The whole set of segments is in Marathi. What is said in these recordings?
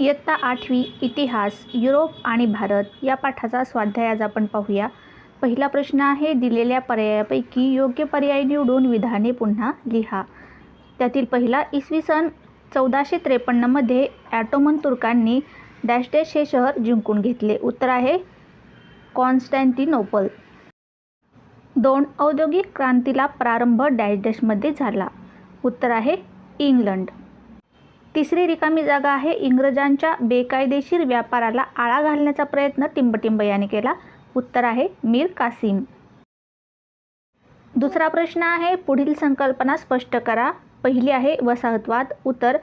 इयत्ता आठवी इतिहास युरोप आणि भारत या पाठाचा स्वाध्याय आज आपण पाहूया. पहिला प्रश्न आहे दिलेल्या पर्यायापैकी योग्य पर्याय निवडून विधाने पुन्हा लिहा. त्यातील पहिला इसवी सन चौदाशे त्रेपन्नमध्ये ॲटोमन तुर्कांनी डॅश डॅश हे शहर जिंकून घेतले. उत्तर आहे कॉन्स्टॅन्टिनोपल. दोन औद्योगिक क्रांतीला प्रारंभ डॅश डॅशमध्ये झाला. उत्तर आहे इंग्लंड. तिसरी रिकामी जागा आहे. इंग्रजांच्या बेकायदेशीर व्यापाराला आळा घालण्याचा प्रयत्न टिंबटिंब याने केला. उत्तर आहे मीर कासिम. दुसरा प्रश्न आहे पुढील संकल्पना स्पष्ट करा. पहिली आहे वसाहतवाद. उत्तर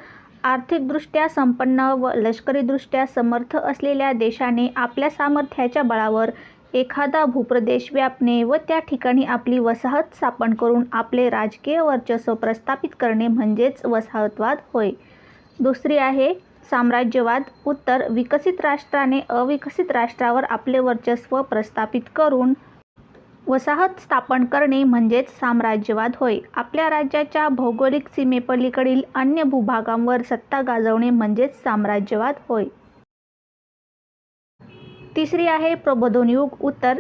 आर्थिकदृष्ट्या संपन्न व लष्करीदृष्ट्या समर्थ असलेल्या देशाने आपल्या सामर्थ्याच्या बळावर एखादा भूप्रदेश व्यापणे व त्या ठिकाणी आपली वसाहत स्थापन करून आपले राजकीय वर्चस्व प्रस्थापित करणे म्हणजेच वसाहतवाद होय. दुसरी आहे साम्राज्यवाद. उत्तर विकसित राष्ट्राने अविकसित राष्ट्रावर आपले वर्चस्व प्रस्थापित करून वसाहत स्थापन करणे म्हणजेच साम्राज्यवाद होय. आपल्या राज्याच्या भौगोलिक सीमेपलीकडील अन्य भूभागांवर सत्ता गाजवणे म्हणजेच साम्राज्यवाद होय. तिसरी आहे प्रबोधनयुग. उत्तर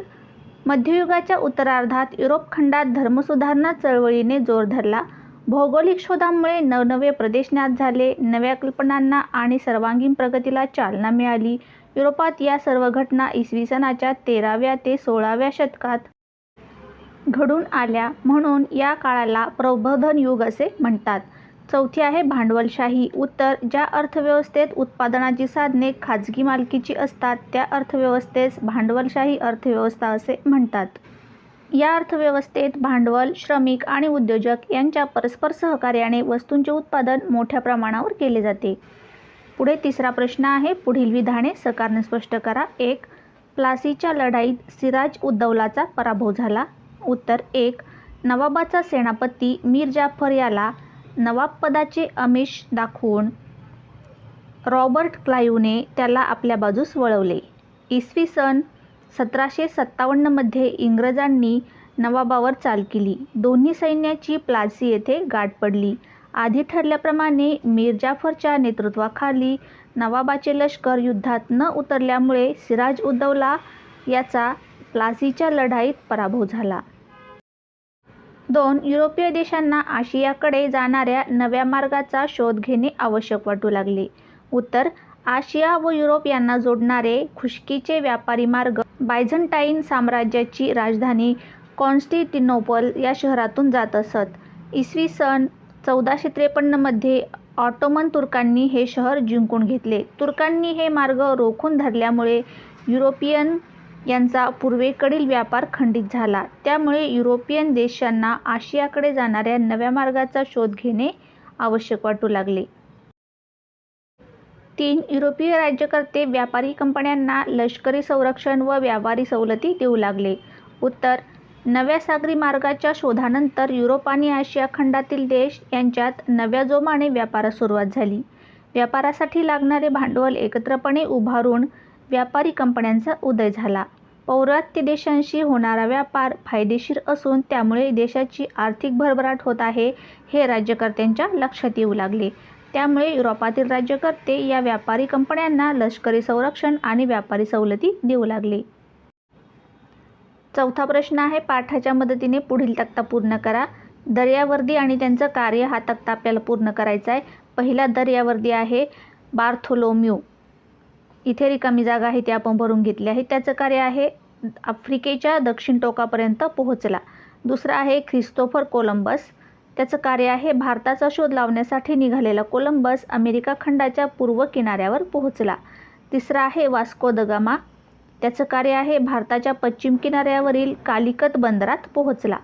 मध्ययुगाच्या उत्तरार्धात युरोप खंडात धर्मसुधारणा चळवळीने जोर धरला. भौगोलिक शोधांमुळे नवनवे प्रदेश ज्ञात झाले नव्या कल्पनांना आणि सर्वांगीण प्रगतीला चालना मिळाली. युरोपात या सर्व घटना इसवी सनाच्या तेराव्या ते सोळाव्या शतकात घडून आल्या म्हणून या काळाला प्रबोधन युग असे म्हणतात. चौथी आहे भांडवलशाही. उत्तर ज्या अर्थव्यवस्थेत उत्पादनाची साधने खाजगी मालकीची असतात त्या अर्थव्यवस्थेस भांडवलशाही अर्थव्यवस्था असे म्हणतात. या अर्थव्यवस्थेत भांडवल श्रमिक आणि उद्योजक यांच्या परस्पर सहकार्याने वस्तूंचे उत्पादन मोठ्या प्रमाणावर केले जाते. पुढे तिसरा प्रश्न आहे पुढील विधाने सकारणे स्पष्ट करा. एक प्लासीच्या लढाईत सिराज उद्दौलाचा पराभव झाला. उत्तर एक नवाबाचा सेनापती मीर जाफर याला नवाबपदाचे आमिष दाखवून रॉबर्ट क्लायूने त्याला आपल्या बाजूस वळवले. इसवी सन सतराशे सत्तावन्नमध्ये इंग्रजांनी नवाबावर चाल केली. दोन्ही सैन्याची प्लासी येथे गाठ पडली. आधी ठरल्याप्रमाणे मिरजाफरच्या नेतृत्वाखाली नवाबाचे लष्कर युद्धात न उतरल्यामुळे सिराज उद्दौला याचा प्लासीच्या लढाईत पराभव झाला. दोन युरोपीय देशांना आशियाकडे जाणाऱ्या नव्या मार्गाचा शोध घेणे आवश्यक वाटू लागले. उत्तर आशिया व युरोप यांना जोडणारे खुशकीचे व्यापारी मार्ग बायझंटाईन साम्राज्याची राजधानी कॉन्स्टिटिनोपल या शहरातून जात असत. इसवी सन चौदाशे त्रेपन्नमध्ये ऑटोमन तुर्कांनी हे शहर जिंकून घेतले. तुर्कांनी हे मार्ग रोखून धरल्यामुळे युरोपियन यांचा पूर्वेकडील व्यापार खंडित झाला. त्यामुळे युरोपियन देशांना आशियाकडे जाणाऱ्या नव्या मार्गाचा शोध घेणे आवश्यक वाटू लागले. तीन युरोपीय राज्यकर्ते व्यापारी कंपन्यांना लष्करी संरक्षण व व्यापारी सवलती देऊ लागले. उत्तर नव्या सागरी मार्गाच्या शोधानंतर युरोप आणि आशिया खंडातील देश यांच्यात नव्या जोमाने व्यापारास सुरुवात झाली. व्यापारासाठी लागणारे भांडवल एकत्रपणे उभारून व्यापारी कंपन्यांचा उदय झाला. पौर्वात्य देशांशी होणारा व्यापार फायदेशीर असून त्यामुळे देशाची आर्थिक भरभराट होत आहे हे राज्यकर्त्यांच्या लक्षात येऊ लागले. त्यामुळे युरोपातील राज्यकर्ते या व्यापारी कंपन्यांना लष्करी संरक्षण आणि व्यापारी सवलती देऊ लागले. चौथा प्रश्न आहे पाठाच्या मदतीने पुढील तक्ता पूर्ण करा. दर्यावर्दी आणि त्यांचं कार्य हा तक्ता आपल्याला पूर्ण करायचा आहे. पहिला दर्यावर्दी आहे बार्थोलोम्यू. इथे रिकामी जागा आहे ती आपण भरून घेतली आहे. त्याचं कार्य आहे आफ्रिकेच्या दक्षिण टोकापर्यंत पोहोचला. दुसरा आहे ख्रिस्तोफर कोलंबस. त्याचं कार्य आहे भारताचा शोध लावण्यासाठी निघालेला कोलंबस अमेरिका खंडाच्या पूर्व किनाऱ्यावर पोहोचला. तिसरा आहे वास्को द गामा. त्याचं कार्य आहे भारताच्या पश्चिम किनाऱ्यावरील कालिकत बंदरात पोहोचला.